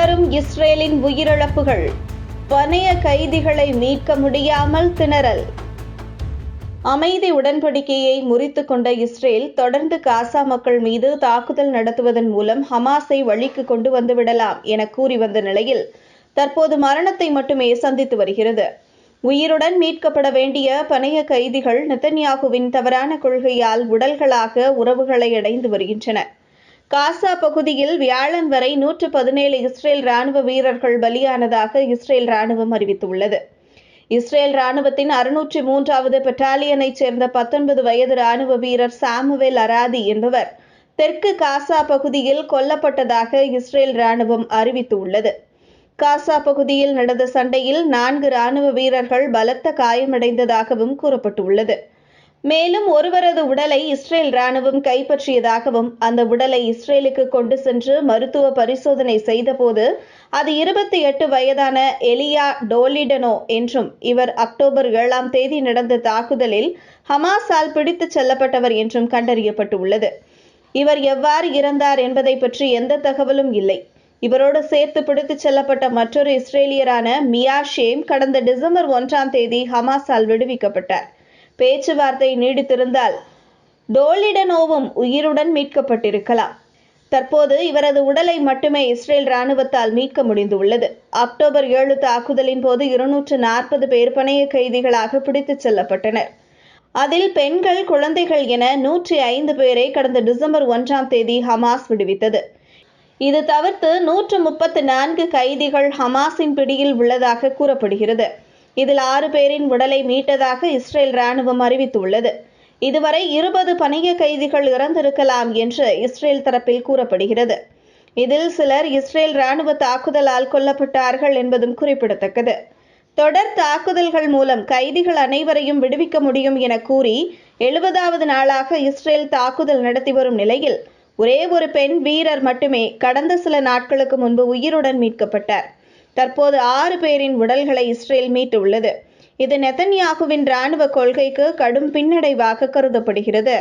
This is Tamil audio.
தொடரும் இஸ்ரேலின் உயிரிழப்புகள். பணைய கைதிகளை மீட்க முடியாமல் திணறல். அமைதி உடன்படிக்கையை முறித்து கொண்ட இஸ்ரேல் தொடர்ந்து காசா மக்கள் மீது தாக்குதல் நடத்துவதன் மூலம் ஹமாஸை வழிக்கு கொண்டு வந்துவிடலாம் என கூறி வந்த நிலையில் தற்போது மரணத்தை மட்டுமே சந்தித்து வருகிறது. உயிருடன் மீட்கப்பட வேண்டிய பணைய கைதிகள் நெத்தன்யாகுவின் தவறான கொள்கையால் உடல்களாக உறவுகளை அடைந்து வருகின்றன காசா பகுதியில் வியாழன் வரை நூற்று பதினேழு இஸ்ரேல் ராணுவ வீரர்கள் பலியானதாக இஸ்ரேல் ராணுவம் அறிவித்துள்ளது. இஸ்ரேல் ராணுவத்தின் அறுநூற்றி மூன்றாவது பெட்டாலியனைச் சேர்ந்த பத்தொன்பது வயது ராணுவ வீரர் சாமுவேல் அராதி என்பவர் தெற்கு காசா பகுதியில் கொல்லப்பட்டதாக இஸ்ரேல் ராணுவம் அறிவித்துள்ளது. காசா பகுதியில் நடந்த சண்டையில் நான்கு ராணுவ வீரர்கள் பலத்த காயமடைந்ததாகவும் கூறப்பட்டுள்ளது. மேலும் ஒருவரது உடலை இஸ்ரேல் ராணுவம் கைப்பற்றியதாகவும் அந்த உடலை இஸ்ரேலுக்கு கொண்டு சென்று மருத்துவ பரிசோதனை செய்தபோது அது இருபத்தி எட்டு வயதான எலியா டோலிடனோ என்றும் இவர் அக்டோபர் ஏழாம் தேதி நடந்த தாக்குதலில் ஹமாஸால் பிடித்துச் செல்லப்பட்டவர் என்றும் கண்டறியப்பட்டுள்ளது. இவர் எவ்வாறு இறந்தார் என்பதை பற்றி எந்த தகவலும் இல்லை. இவரோடு சேர்த்து பிடித்துச் செல்லப்பட்ட மற்றொரு இஸ்ரேலியரான மியா ஷேம் கடந்த டிசம்பர் ஒன்றாம் தேதி ஹமாஸால் விடுவிக்கப்பட்டார். பேச்சுவார்த்தை நீடித்திருந்தால் டோலிடனோவும் உயிருடன் மீட்கப்பட்டிருக்கலாம். தற்போது இவரது உடலை மட்டுமே இஸ்ரேல் ராணுவத்தால் மீட்க முடிந்துள்ளது. அக்டோபர் ஏழு தாக்குதலின் போது இருநூற்று நாற்பது பேர் பணைய கைதிகளாக பிடித்துச் செல்லப்பட்டனர். அதில் பெண்கள் குழந்தைகள் என நூற்றி ஐந்து பேரை கடந்த டிசம்பர் ஒன்றாம் தேதி ஹமாஸ் விடுவித்தது. இது தவிர்த்து நூற்று முப்பத்து நான்கு கைதிகள் ஹமாஸின் பிடியில் உள்ளதாக கூறப்படுகிறது. இதில் ஆறு பேரின் உடலை மீட்டதாக இஸ்ரேல் ராணுவம் அறிவித்துள்ளது. இதுவரை இருபது பணிய கைதிகள் இறந்திருக்கலாம் என்று இஸ்ரேல் தரப்பில் கூறப்படுகிறது. இதில் சிலர் இஸ்ரேல் ராணுவ தாக்குதலால் கொல்லப்பட்டார்கள் என்பதும் குறிப்பிடத்தக்கது. தொடர் தாக்குதல்கள் மூலம் கைதிகள் அனைவரையும் விடுவிக்க முடியும் என கூறி எழுபதாவது நாளாக இஸ்ரேல் தாக்குதல் நடத்தி வரும் நிலையில் ஒரே ஒரு பெண் வீரர் மட்டுமே கடந்த சில நாட்களுக்கு முன்பு உயிருடன் மீட்கப்பட்டார். தற்போது ஆறு பேரின் உடல்களை இஸ்ரேல் மீட்டுள்ளது. இது நெதன்யாகுவின் இராணுவ கொள்கைக்கு கடும் பின்னடைவாக கருதப்படுகிறது.